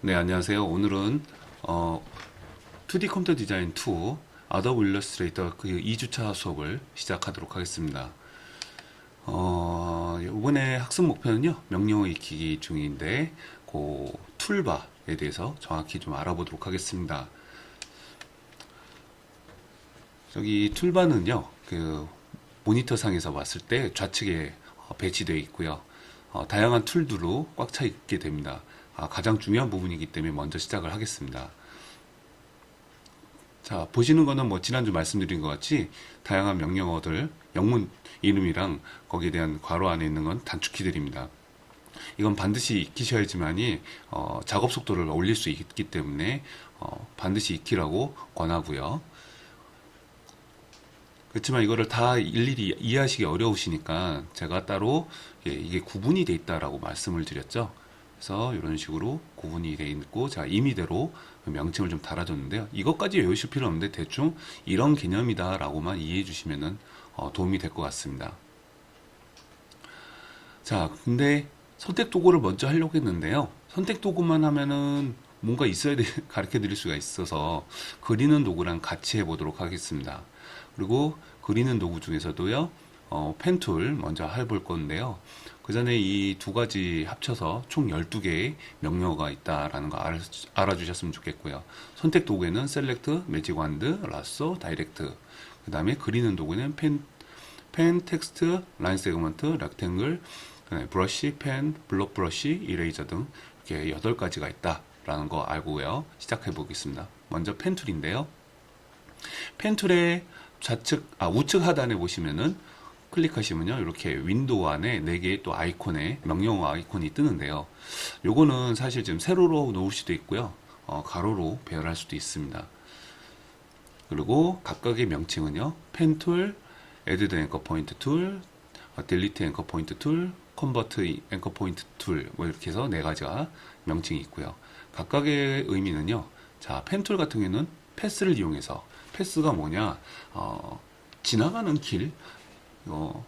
네, 안녕하세요. 오늘은 어, 2D 컴퓨터 디자인 2 아도be 일러스트레이터 그 2주차 수업을 시작하도록 하겠습니다. 어, 이번에 학습 목표는요, 명령어 익히기 중인데, 그 툴바에 대해서 정확히 좀 알아보도록 하겠습니다. 저기 툴바는요, 그 모니터 상에서 봤을 때 좌측에 어, 배치되어 있고요. 어, 다양한 툴들로 꽉 차 있게 됩니다. 아, 가장 중요한 부분이기 때문에 먼저 시작을 하겠습니다. 자, 보시는 거는 뭐 지난주 말씀드린 것 같이 다양한 명령어들, 영문 이름이랑 거기에 대한 괄호 안에 있는 건 단축키들입니다. 이건 반드시 익히셔야지만이 어, 작업 속도를 올릴 수 있기 때문에 어, 반드시 익히라고 권하고요. 그렇지만 이거를 다 일일이 이해하시기 어려우시니까 제가 따로 예, 이게 구분이 돼 있다라고 말씀을 드렸죠. 그래서 이런 식으로 구분이 돼 있고 제가 임의대로 명칭을 좀 달아줬는데요. 이것까지 외우실 필요 없는데 대충 이런 개념이다 라고만 이해해 주시면은 어, 도움이 될 것 같습니다. 자, 근데 선택 도구를 먼저 하려고 했는데요. 선택 도구만 하면은 뭔가 있어야 돼, 가르쳐 드릴 수가 있어서 그리는 도구랑 같이 해보도록 하겠습니다. 그리고 그리는 도구 중에서도요, 어, 펜툴 먼저 해볼 건데요. 그 전에 이 두 가지 합쳐서 총 12개의 명령어가 있다라는 거 알아, 알아 주셨으면 좋겠고요. 선택 도구에는 셀렉트, 매직 완드, 라쏘, 다이렉트. 그 다음에 그리는 도구는 펜, 펜, 텍스트, 라인 세그먼트, 렉탱글, 브러쉬, 펜, 블록 브러쉬, 이레이저 등 이렇게 8가지가 있다라는 거 알고요. 시작해 보겠습니다. 먼저 펜 툴인데요. 펜 툴의 좌측, 아, 우측 하단에 보시면은 클릭하시면요. 이렇게 윈도우 안에 4개의 또 아이콘에 명령어 아이콘이 뜨는데요. 요거는 사실 지금 세로로 놓을 수도 있고요. 어, 가로로 배열할 수도 있습니다. 그리고 각각의 명칭은요. 펜 툴, 에드 앵커 포인트 툴, 딜리트 앵커 포인트 툴, 컨버트 앵커 포인트 툴, 뭐 이렇게 해서 네 가지가 명칭이 있고요. 각각의 의미는요. 자, 펜 툴 같은 경우는 패스를 이용해서 패스가 뭐냐? 어, 지나가는 길, 어,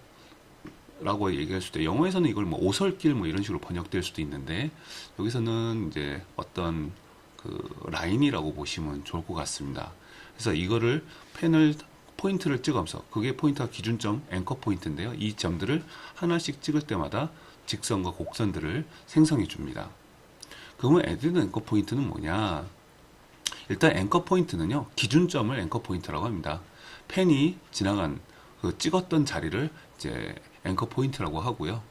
라고 얘기할 수도. 영어에서는 이걸 뭐 오설길 뭐 이런 식으로 번역될 수도 있는데 여기서는 이제 어떤 그 라인이라고 보시면 좋을 것 같습니다. 그래서 이거를 펜을 포인트를 찍으면서 그게 포인트가 기준점 앵커 포인트인데요. 이 점들을 하나씩 찍을 때마다 직선과 곡선들을 생성해 줍니다. 그러면 에드 앵커 포인트는 뭐냐? 일단 앵커 포인트는요. 기준점을 앵커 포인트라고 합니다. 펜이 지나간 그 찍었던 자리를 이제 앵커 포인트라고 하고요.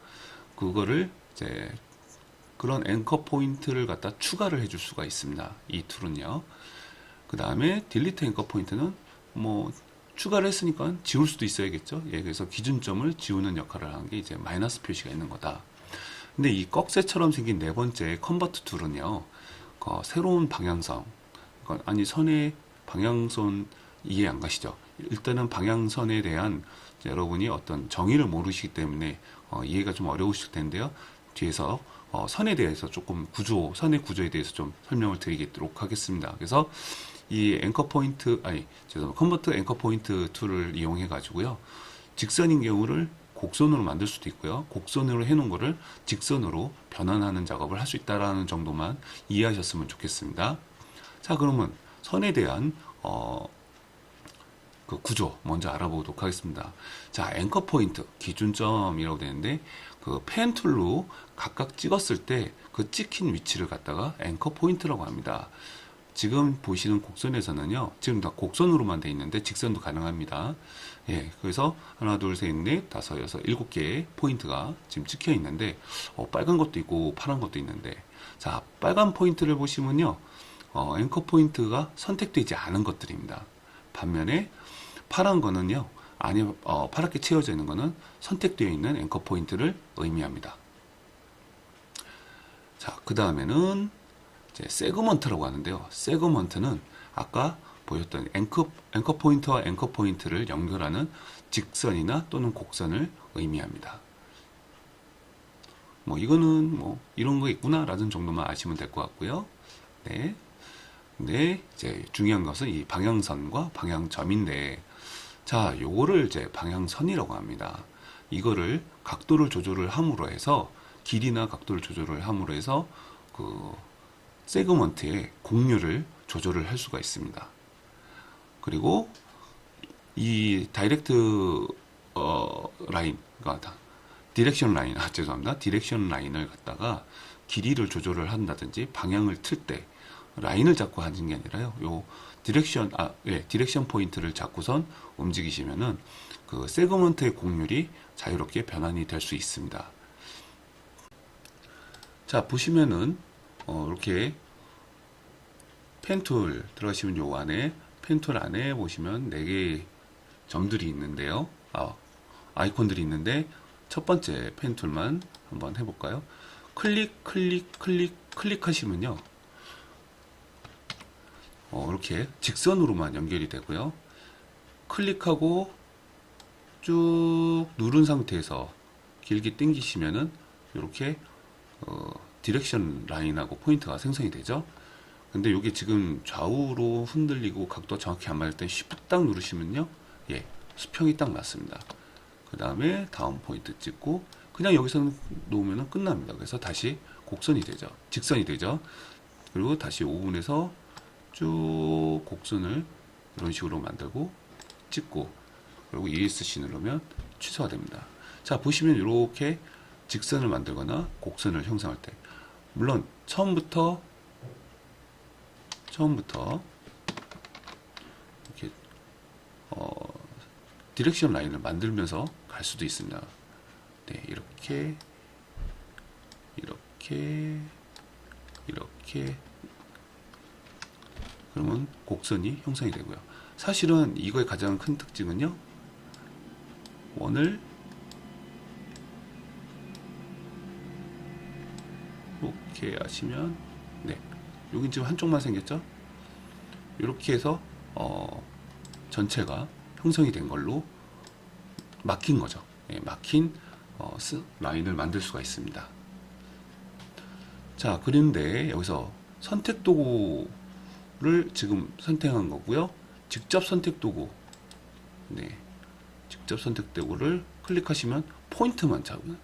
그거를 이제 그런 앵커 포인트를 갖다 추가를 해줄 수가 있습니다. 이 툴은요. 그 다음에 딜리트 앵커 포인트는 뭐 추가를 했으니까 지울 수도 있어야겠죠. 예, 그래서 기준점을 지우는 역할을 하는 게 이제 마이너스 표시가 있는 거다. 근데 이 꺽쇠처럼 생긴 네 번째 컨버트 툴은요. 그 새로운 방향성, 그러니까 아니 선의 방향선 이해 안 가시죠? 일단은 방향선에 대한 여러분이 어떤 정의를 모르시기 때문에 어, 이해가 좀 어려우실 텐데요. 뒤에서 어, 선에 대해서 조금 구조, 선의 구조에 대해서 좀 설명을 드리도록 하겠습니다. 그래서 이 앵커 포인트, 아니, 죄송합니다. 컨버트 앵커 포인트 툴을 이용해 가지고요. 직선인 경우를 곡선으로 만들 수도 있고요. 곡선으로 해놓은 거를 직선으로 변환하는 작업을 할 수 있다라는 정도만 이해하셨으면 좋겠습니다. 자, 그러면 선에 대한 어, 그 구조 먼저 알아보도록 하겠습니다. 자, 앵커 포인트 기준점이라고 되는데 그 펜 툴로 각각 찍었을 때 그 찍힌 위치를 갖다가 앵커 포인트라고 합니다. 지금 보시는 곡선에서는요, 지금 다 곡선으로만 돼 있는데 직선도 가능합니다. 예, 그래서 하나, 둘, 셋, 넷, 다섯, 여섯, 일곱 개의 포인트가 지금 찍혀 있는데, 어, 빨간 것도 있고 파란 것도 있는데, 자, 빨간 포인트를 보시면요, 어, 앵커 포인트가 선택되지 않은 것들입니다. 반면에 파란 거는요, 아니, 어, 파랗게 채워져 있는 거는 선택되어 있는 앵커 포인트를 의미합니다. 자, 그 다음에는 이제 세그먼트라고 하는데요. 세그먼트는 아까 보였던 앵커, 앵커 포인트와 앵커 포인트를 연결하는 직선이나 또는 곡선을 의미합니다. 뭐 이거는 뭐 이런 거 있구나 라는 정도만 아시면 될 것 같고요. 네. 근데 이제 중요한 것은 이 방향선과 방향점인데 자, 요거를 이제 방향선이라고 합니다. 이거를 각도를 조절을 함으로 해서 길이나 각도를 조절을 함으로 해서 그 세그먼트의 공유를 조절을 할 수가 있습니다. 그리고 이 다이렉트 어, 라인, 그러니까 디렉션 라인, 아, 죄송합니다. 디렉션 라인을 갖다가 길이를 조절을 한다든지 방향을 틀 때 라인을 잡고 하는 게 아니라요. 요 디렉션, 아, 예, 디렉션 포인트를 잡고선 움직이시면은 그 세그먼트의 곡률이 자유롭게 변환이 될 수 있습니다. 자, 보시면은 어, 이렇게 펜툴 들어가시면 요 안에 펜툴 안에 보시면 네 개의 점들이 있는데요. 아, 아이콘들이 있는데 첫 번째 펜툴만 한번 해볼까요? 클릭, 클릭, 클릭, 클릭하시면요. 어, 이렇게 직선으로만 연결이 되고요. 클릭하고 쭉 누른 상태에서 길게 당기시면은 이렇게 어, 디렉션 라인하고 포인트가 생성이 되죠. 근데 이게 지금 좌우로 흔들리고 각도 정확히 안 맞을 때 Shift 딱 누르시면요. 예, 수평이 딱 맞습니다. 그 다음에 다음 포인트 찍고 그냥 여기서 놓으면 끝납니다. 그래서 다시 곡선이 되죠. 직선이 되죠. 그리고 다시 5분에서 쭉 곡선을 이런 식으로 만들고 찍고 그리고 ESC 누르면 취소가 됩니다. 자 보시면 이렇게 직선을 만들거나 곡선을 형성할 때 물론 처음부터 처음부터 이렇게 어, 디렉션 라인을 만들면서 갈 수도 있습니다. 네, 이렇게 이렇게 이렇게 그러면 곡선이 형성이 되고요. 사실은 이거의 가장 큰 특징은요. 원을 이렇게 하시면 네 여긴 지금 한쪽만 생겼죠 이렇게 해서 어, 전체가 형성이 된 걸로 막힌 거죠 예, 막힌 어, 스- 라인을 만들 수가 있습니다 자 그런데 여기서 선택 도구 를 지금 선택한 거고요 직접 선택 도구 네 직접 선택 도구를 클릭하시면 포인트만 잡은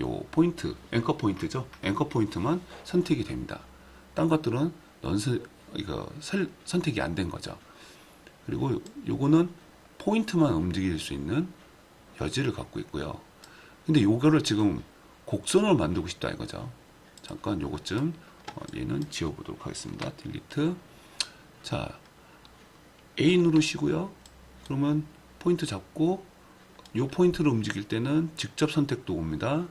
요 포인트, 앵커 포인트죠. 앵커 포인트만 선택이 됩니다. 딴 것들은 넌스 이거 설- 선택이 안 된 거죠. 그리고 요- 요거는 포인트만 움직일 수 있는 여지를 갖고 있고요. 근데 요거를 지금 곡선으로 만들고 싶다 이거죠. 잠깐 요것 좀 어, 얘는 지워보도록 하겠습니다. 딜리트. 자, A 누르시고요. 그러면 포인트 잡고 요 포인트를 움직일 때는 직접 선택 도구입니다.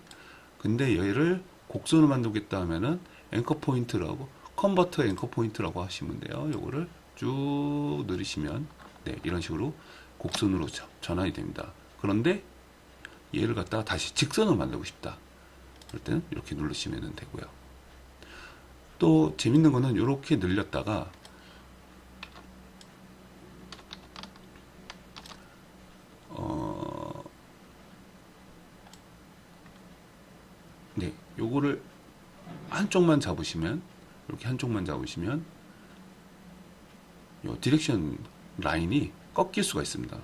근데 얘를 곡선을 만들겠다 하면은 앵커 포인트라고 컨버터 앵커 포인트라고 하시면 돼요. 요거를 쭉 누르시면 네, 이런 식으로 곡선으로 저- 전환이 됩니다. 그런데 얘를 갖다가 다시 직선으로 만들고 싶다. 그럴 때는 이렇게 누르시면 되고요. 또 재밌는 거는 이렇게 늘렸다가 어, 네, 요거를 한쪽만 잡으시면 이렇게 한쪽만 잡으시면 요 디렉션 라인이 꺾일 수가 있습니다.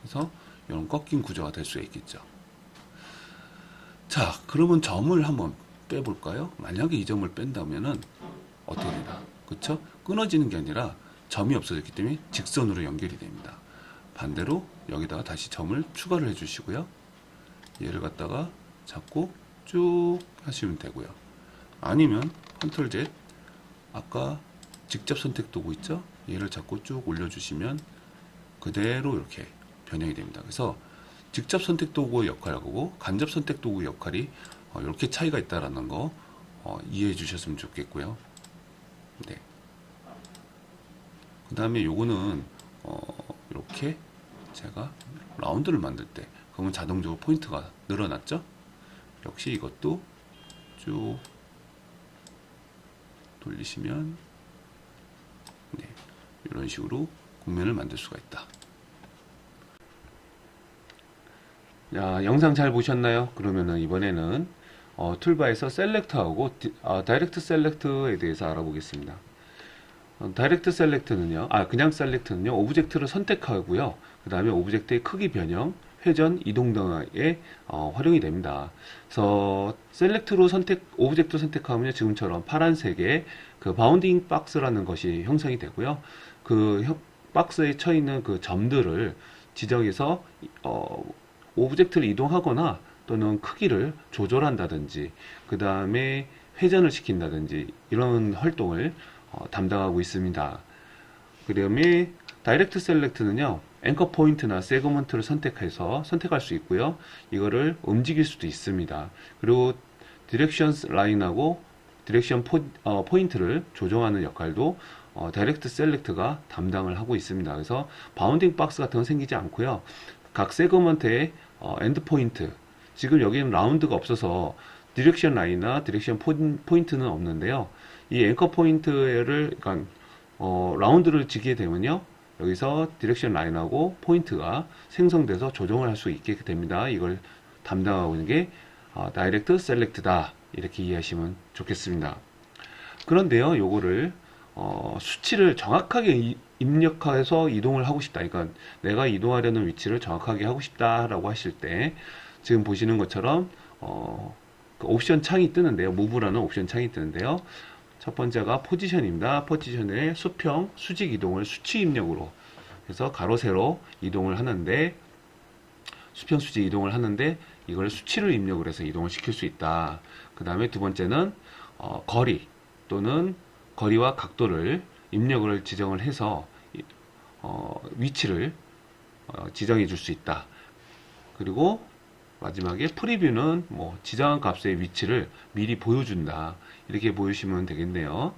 그래서 이런 꺾인 구조가 될 수 있겠죠. 자, 그러면 점을 한번 빼볼까요? 만약에 이 점을 뺀다면은 어떻게 되나? 그쵸? 끊어지는 게 아니라 점이 없어졌기 때문에 직선으로 연결이 됩니다. 반대로 여기다가 다시 점을 추가를 해주시고요. 얘를 갖다가 잡고 쭉 하시면 되고요. 아니면 컨트롤 Z 아까 직접 선택 도구 있죠? 얘를 잡고 쭉 올려주시면 그대로 이렇게 변형이 됩니다. 그래서 직접 선택 도구의 역할하고 간접 선택 도구의 역할이 어, 이렇게 차이가 있다라는 거 어, 이해해 주셨으면 좋겠고요. 네. 그 다음에 요거는 어, 이렇게 제가 라운드를 만들 때 그러면 자동적으로 포인트가 늘어났죠? 역시 이것도 쭉 돌리시면 네, 이런 식으로 국면을 만들 수가 있다. 야, 영상 잘 보셨나요? 그러면은 이번에는 어, 툴바에서 셀렉트하고 디, 아, 다이렉트 셀렉트에 대해서 알아보겠습니다. 어, 다이렉트 셀렉트는요, 아, 그냥 셀렉트는요, 오브젝트를 선택하고요. 그 다음에 오브젝트의 크기 변형, 회전, 이동 등에 어, 활용이 됩니다. 그래서 셀렉트로 선택, 오브젝트 선택하면 지금처럼 파란색의 그 바운딩 박스라는 것이 형성이 되고요. 그 혀- 박스에 쳐 있는 그 점들을 지정해서 어, 오브젝트를 이동하거나 또는 크기를 조절한다든지 그 다음에 회전을 시킨다든지 이런 활동을 어, 담당하고 있습니다. 그 다음에 다이렉트 셀렉트는요 앵커 포인트나 세그먼트를 선택해서 선택할 수 있고요. 이거를 움직일 수도 있습니다. 그리고 디렉션 라인하고 디렉션 포, 어, 포인트를 조정하는 역할도 어, 다이렉트 셀렉트가 담당을 하고 있습니다. 그래서 바운딩 박스 같은 건 생기지 않고요. 각 세그먼트의 어, 엔드 포인트 지금 여기는 라운드가 없어서 디렉션 라인이나 디렉션 포인- 포인트는 없는데요. 이 앵커 포인트를 그러니까 어, 라운드를 지게 되면요. 여기서 디렉션 라인하고 포인트가 생성돼서 조정을 할 수 있게 됩니다. 이걸 담당하고 있는 게 어, 다이렉트 셀렉트다. 이렇게 이해하시면 좋겠습니다. 그런데요, 요거를 어, 수치를 정확하게 이- 입력해서 이동을 하고 싶다. 그러니까 내가 이동하려는 위치를 정확하게 하고 싶다라고 하실 때 지금 보시는 것처럼 어, 그 옵션 창이 뜨는데요. 무브라는 옵션 창이 뜨는데요. 첫 번째가 포지션입니다. 포지션의 수평, 수직 이동을 수치 입력으로 그래서 가로 세로 이동을 하는데 수평 수직 이동을 하는데 이걸 수치를 입력을 해서 이동을 시킬 수 있다. 그 다음에 두 번째는 어, 거리 또는 거리와 각도를 입력을 지정을 해서 이- 어, 위치를 어, 지정해 줄 수 있다. 그리고 마지막에 프리뷰는 뭐 지정한 값의 위치를 미리 보여준다. 이렇게 보시면 되겠네요.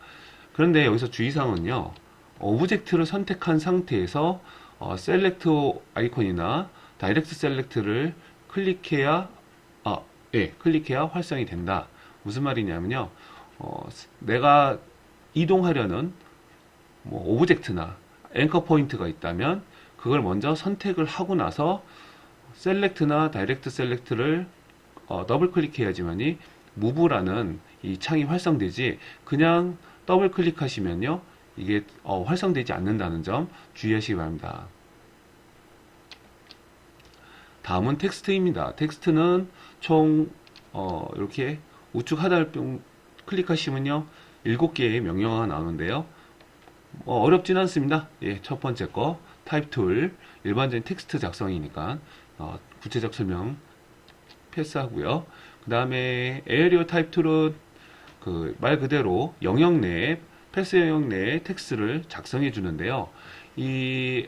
그런데 여기서 주의사항은요. 오브젝트를 선택한 상태에서 어, 셀렉트 아이콘이나 다이렉트 셀렉트를 클릭해야 아, 예, 클릭해야 활성이 된다. 무슨 말이냐면요. 어, 내가 이동하려는 뭐 오브젝트나 앵커 포인트가 있다면 그걸 먼저 선택을 하고 나서 셀렉트나 다이렉트 셀렉트를 어, 더블 클릭해야지만이 무브라는 이 창이 활성되지 그냥 더블 클릭하시면요 이게 어, 활성되지 않는다는 점 주의하시기 바랍니다. 다음은 텍스트입니다. 텍스트는 총 어, 이렇게 우측 하단을 뿅 클릭하시면요 7개의 명령어가 나오는데요. 어, 어렵진 않습니다. 예, 첫 번째 거 타입 툴 일반적인 텍스트 작성이니까 어, 구체적 설명 패스하고요. 그 다음에 에어리어 타입 툴은 그 말 그대로 영역 내에 패스 영역 내에 텍스트를 작성해 주는데요. 이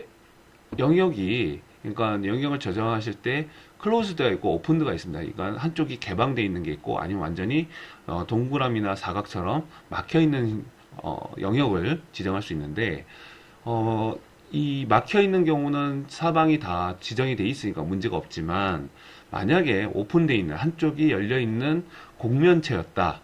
영역이 그러니까 영역을 저장하실 때 클로즈드가 있고 오픈드가 있습니다. 그러니까 한쪽이 개방되어 있는 게 있고 아니면 완전히 어, 동그라미나 사각처럼 막혀 있는 어, 영역을 지정할 수 있는데 어, 이 막혀 있는 경우는 사방이 다 지정이 돼 있으니까 문제가 없지만 만약에 오픈되어 있는 한쪽이 열려 있는 공면체였다.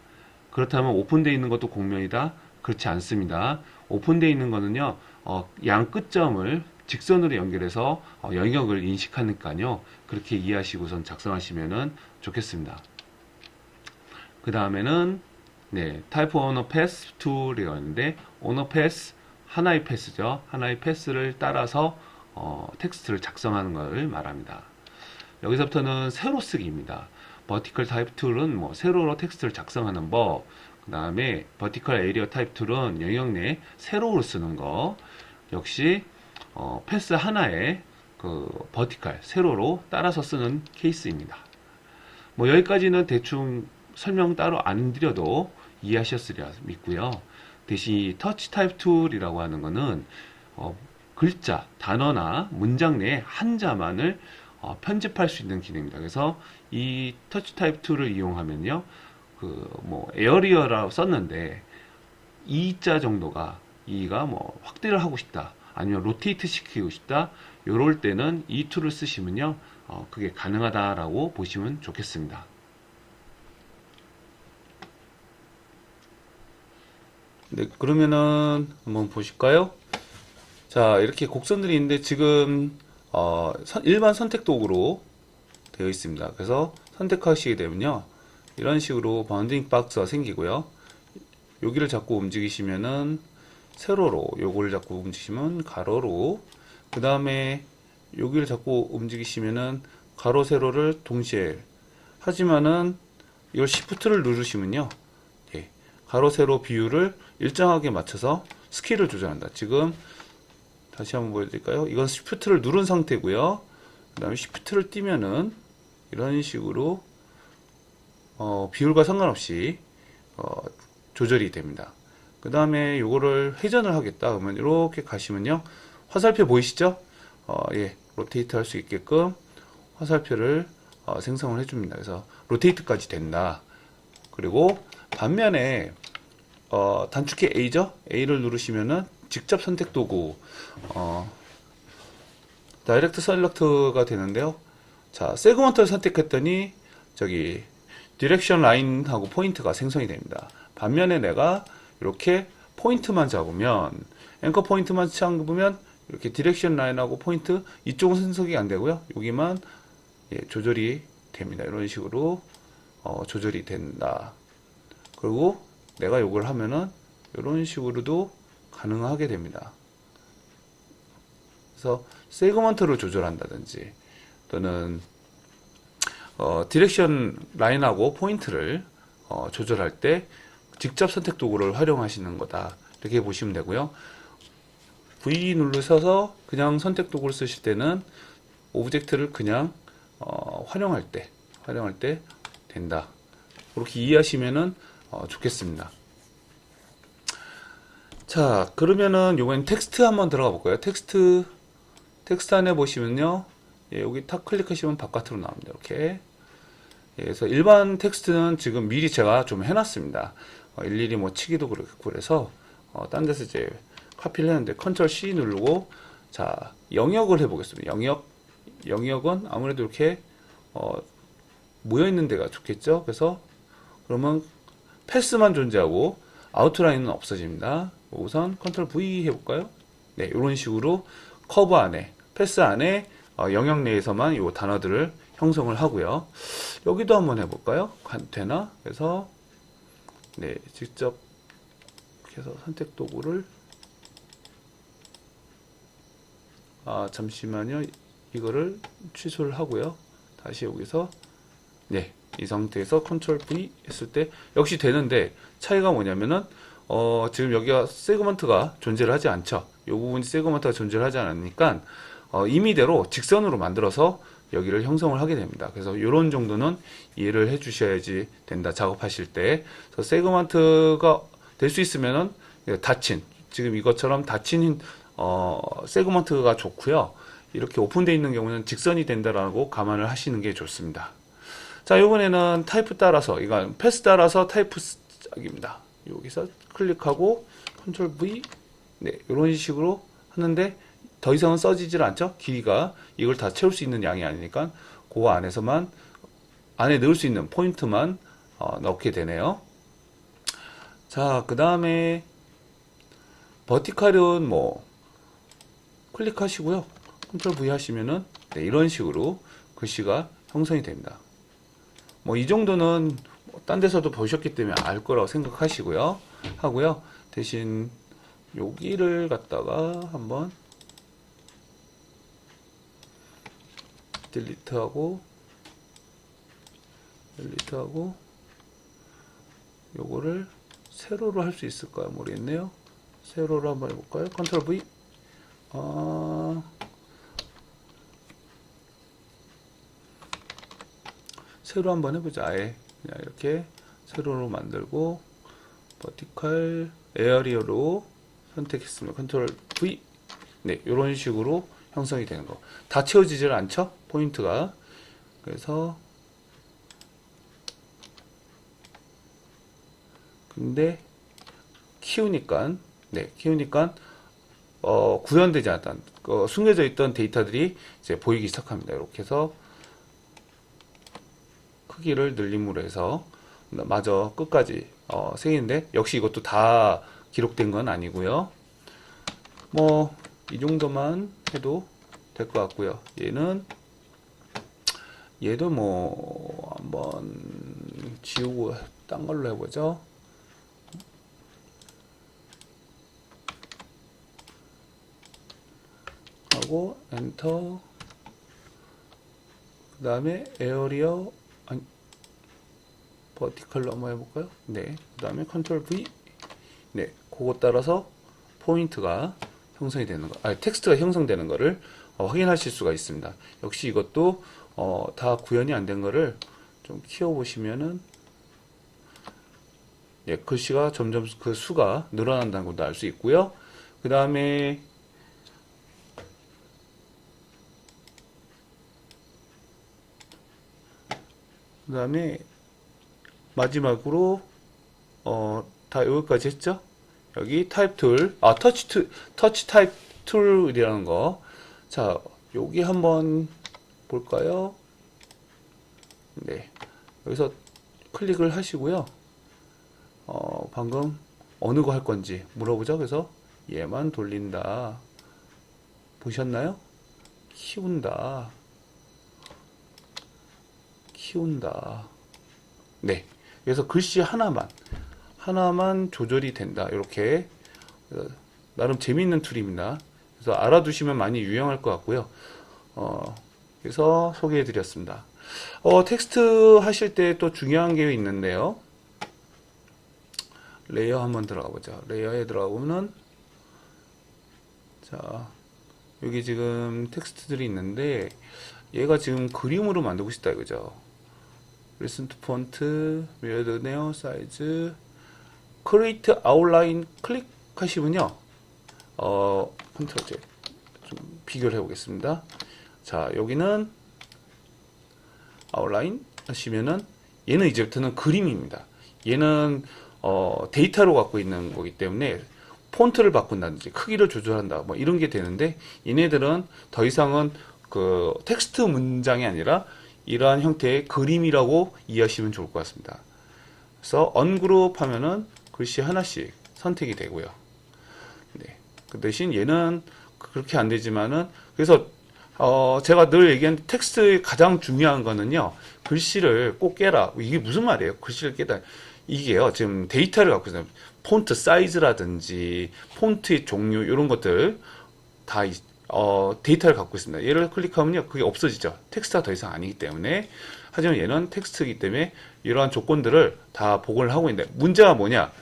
그렇다면 오픈되어 있는 것도 공면이다. 그렇지 않습니다. 오픈되어 있는 거는요. 어, 양 끝점을 직선으로 연결해서 어, 영역을 인식하니까요. 그렇게 이해하시고선 작성하시면 좋겠습니다. 그 다음에는 네, 타이프 오너 패스 툴이라고 하는데 오너 패스 하나의 패스죠. 하나의 패스를 따라서 어, 텍스트를 작성하는 것을 말합니다. 여기서부터는 세로 쓰기입니다. 버티컬 타입 툴은 뭐 세로로 텍스트를 작성하는 법. 그 다음에 버티컬 에리어 타입 툴은 영역 내 세로로 쓰는 거. 역시 어, 패스 하나에 그 버티컬 세로로 따라서 쓰는 케이스입니다. 뭐 여기까지는 대충 설명 따로 안 드려도 이해하셨으리라 믿고요. 대신 이 터치 타입 툴이라고 하는 거는 어, 글자, 단어나 문장 내 한자만을 어, 편집할 수 있는 기능입니다. 그래서 이 터치 타입 툴을 이용하면요, 그 뭐 에어리어라고 썼는데 이자 정도가 이가 뭐 확대를 하고 싶다, 아니면 로테이트 시키고 싶다, 요럴 때는 이 툴을 쓰시면요, 어, 그게 가능하다라고 보시면 좋겠습니다. 네, 그러면은 한번 보실까요? 자, 이렇게 곡선들이 있는데 지금 어, 선- 일반 선택 도구로 되어 있습니다. 그래서 선택하시게 되면요. 이런 식으로 바운딩 박스가 생기고요. 여기를 자꾸 움직이시면은 세로로, 요거를 자꾸 움직이시면 가로로, 그 다음에 여기를 자꾸 움직이시면은 가로 세로를 동시에 하지만은 이걸 시프트를 누르시면요. 예, 가로 세로 비율을 일정하게 맞춰서 스케일을 조절한다. 지금 다시 한번 보여드릴까요? 이건 시프트를 누른 상태고요. 그 다음에 시프트를 띄면은 이런 식으로 어, 비율과 상관없이 어, 조절이 됩니다. 그 다음에 이거를 회전을 하겠다. 그러면 이렇게 가시면요. 화살표 보이시죠? 어, 예, 로테이트 할 수 있게끔 화살표를 어, 생성을 해줍니다. 그래서 로테이트까지 된다. 그리고 반면에 어, 단축키 A죠? A를 누르시면은 직접 선택 도구 어, 다이렉트 셀렉트가 되는데요. 자, 세그먼트를 선택했더니 저기 디렉션 라인하고 포인트가 생성이 됩니다. 반면에 내가 이렇게 포인트만 잡으면 앵커 포인트만 잡으면 이렇게 디렉션 라인하고 포인트 이쪽은 생성이 안 되고요. 여기만 예, 조절이 됩니다. 이런 식으로 어, 조절이 된다. 그리고 내가 이걸 하면은 이런 식으로도 가능하게 됩니다. 그래서 세그먼트를 조절한다든지 또는 어, 디렉션 라인하고 포인트를 어, 조절할 때 직접 선택 도구를 활용하시는 거다 이렇게 보시면 되고요. V 누르셔서 그냥 선택 도구를 쓰실 때는 오브젝트를 그냥 어, 활용할 때 활용할 때 된다. 그렇게 이해하시면은 어, 좋겠습니다. 자, 그러면은 요건 텍스트 한번 들어가 볼까요? 텍스트 텍스트 안에 보시면요. 예, 여기 탁 클릭하시면 바깥으로 나옵니다. 이렇게. 예, 그래서 일반 텍스트는 지금 미리 제가 좀 해놨습니다. 어, 일일이 뭐 치기도 그렇고 그래서 어, 딴 데서 이제 카피를 했는데 컨트롤 C 누르고 자 영역을 해보겠습니다. 영역 영역은 아무래도 이렇게 어, 모여 있는 데가 좋겠죠. 그래서 그러면 패스만 존재하고 아웃라인은 없어집니다. 우선 컨트롤 V 해볼까요? 네, 이런 식으로 커브 안에 패스 안에 어, 영역 내에서만 이 단어들을 형성을 하고요. 여기도 한번 해볼까요? 관- 되나? 그래서 네, 직접 해서 선택 도구를 아, 잠시만요. 이거를 취소를 하고요. 다시 여기서 네, 이 상태에서 컨트롤 V 했을 때 역시 되는데 차이가 뭐냐면은 어, 지금 여기가 세그먼트가 존재를 하지 않죠. 이 부분이 세그먼트가 존재를 하지 않으니까 어, 임의대로 직선으로 만들어서 여기를 형성을 하게 됩니다. 그래서 이런 정도는 이해를 해 주셔야지 된다. 작업하실 때. 그래서 세그먼트가 될 수 있으면은 예, 닫힌 지금 이것처럼 닫힌 어, 세그먼트가 좋고요. 이렇게 오픈되어 있는 경우는 직선이 된다라고 감안을 하시는 게 좋습니다. 자, 이번에는 타입 따라서, 이건 패스 따라서 타입 짝입니다. 여기서 클릭하고 컨트롤 V, 네, 이런 식으로 하는데 더 이상은 써지질 않죠? 길이가 이걸 다 채울 수 있는 양이 아니니까 그 안에서만 안에 넣을 수 있는 포인트만 어, 넣게 되네요. 자, 그 다음에 버티칼은 뭐 클릭하시고요. 컨트롤 V 하시면은 네, 이런 식으로 글씨가 형성이 됩니다. 뭐 이 정도는 뭐딴 데서도 보셨기 때문에 알 거라고 생각하시고요. 하고요. 대신 여기를 갖다가 한번 딜리트하고 딜리트하고 요거를 세로로 할 수 있을까요? 모르겠네요. 세로로 한번 해볼까요? 컨트롤 V 아, 세로 한번 해보자. 아예 그냥 이렇게 세로로 만들고 버티칼 에어리어로 선택했습니다. 컨트롤 V 네 이런 식으로 형성이 되는 거. 다 채워지질 않죠? 포인트가 그래서 근데 키우니까 네 키우니까 어, 구현되지 않았던 어, 숨겨져 있던 데이터들이 이제 보이기 시작합니다. 이렇게 해서 크기를 늘림으로 해서 마저 끝까지 어, 새기는데 역시 이것도 다 기록된 건 아니고요. 뭐 이 정도만 해도 될 것 같고요. 얘는 얘도 뭐 한번 지우고 딴 걸로 해보죠. 하고 엔터 그 다음에 에어리어 아니 버티컬로 한번 해볼까요? 네. 그 다음에 컨트롤 V 네. 그거 따라서 포인트가 형성이 되는 거, 아니 텍스트가 형성되는 거를 어, 확인하실 수가 있습니다. 역시 이것도 어, 다 구현이 안 된 거를 좀 키워보시면은 예, 글씨가 점점 그 수가 늘어난다는 것도 알 수 있고요. 그 다음에 그 다음에 마지막으로 어, 다 여기까지 했죠? 여기 타입 툴, 아 터치 툴, 터치 타입 툴이라는 거. 자, 여기 한번 볼까요? 네, 여기서 클릭을 하시고요. 어, 방금 어느 거 할 건지 물어보죠. 그래서 얘만 돌린다. 보셨나요? 키운다. 키운다. 네. 그래서 글씨 하나만, 하나만 조절이 된다. 이렇게. 어, 나름 재미있는 툴입니다. 그래서 알아두시면 많이 유용할 것 같고요. 어, 그래서 소개해 드렸습니다. 어, 텍스트 하실 때 또 중요한 게 있는데요. 레이어 한번 들어가 보자. 레이어에 들어가 보면, 자, 여기 지금 텍스트들이 있는데, 얘가 지금 그림으로 만들고 싶다 이거죠. Listen to font, mirror name, size, create outline 클릭하시면요. 어, 컨트롤 Z 좀 비교를 해보겠습니다. 자, 여기는 아웃라인 하시면은 얘는 이제부터는 그림입니다. 얘는 어, 데이터로 갖고 있는 거기 때문에 폰트를 바꾼다든지 크기를 조절한다 뭐 이런 게 되는데 얘네들은 더 이상은 그 텍스트 문장이 아니라 이러한 형태의 그림이라고 이해하시면 좋을 것 같습니다. 그래서 언그룹 하면은 글씨 하나씩 선택이 되고요. 네. 그 대신 얘는 그렇게 안 되지만은 그래서 어 제가 늘 얘기하는 텍스트의 가장 중요한 거는요 글씨를 꼭 깨라 이게 무슨 말이에요 글씨를 깨다 이게요 지금 데이터를 갖고 있어요 폰트 사이즈라든지 폰트의 종류 이런 것들 다 이- 어, 데이터를 갖고 있습니다 얘를 클릭하면요 그게 없어지죠 텍스트가 더 이상 아니기 때문에 하지만 얘는 텍스트이기 때문에 이러한 조건들을 다 복원을 하고 있는데 문제가 뭐냐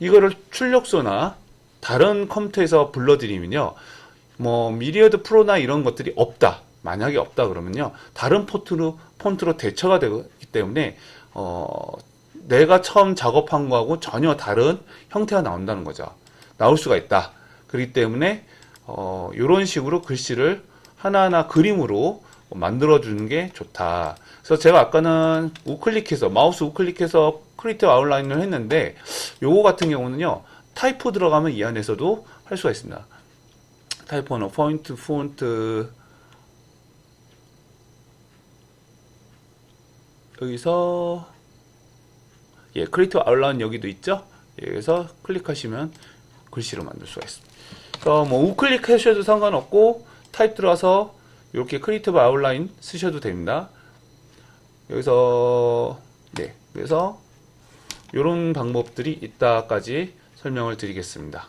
이거를 출력소나 다른 컴퓨터에서 불러드리면요 뭐 미리어드 프로나 이런 것들이 없다. 만약에 없다 그러면요. 다른 폰트로 폰트로 대처가 되기 때문에 어 내가 처음 작업한 거하고 전혀 다른 형태가 나온다는 거죠. 나올 수가 있다. 그렇기 때문에 어 이런 식으로 글씨를 하나하나 그림으로 만들어 주는 게 좋다. 그래서 제가 아까는 우클릭해서 마우스 우클릭해서 크리에이티브 아웃라인을 했는데 요거 같은 경우는요. 타이프 들어가면 이 안에서도 할 수가 있습니다. 타이포너 포인트 폰트 여기서 예 크리에이티브 아웃라인 여기도 있죠 여기서 클릭하시면 글씨로 만들 수가 있습니다 그래서 뭐 우클릭 하셔도 상관없고 타입 들어가서 이렇게 크리에이티브 아웃라인 쓰셔도 됩니다. 여기서 네. 그래서 이런 방법들이 있다까지 설명을 드리겠습니다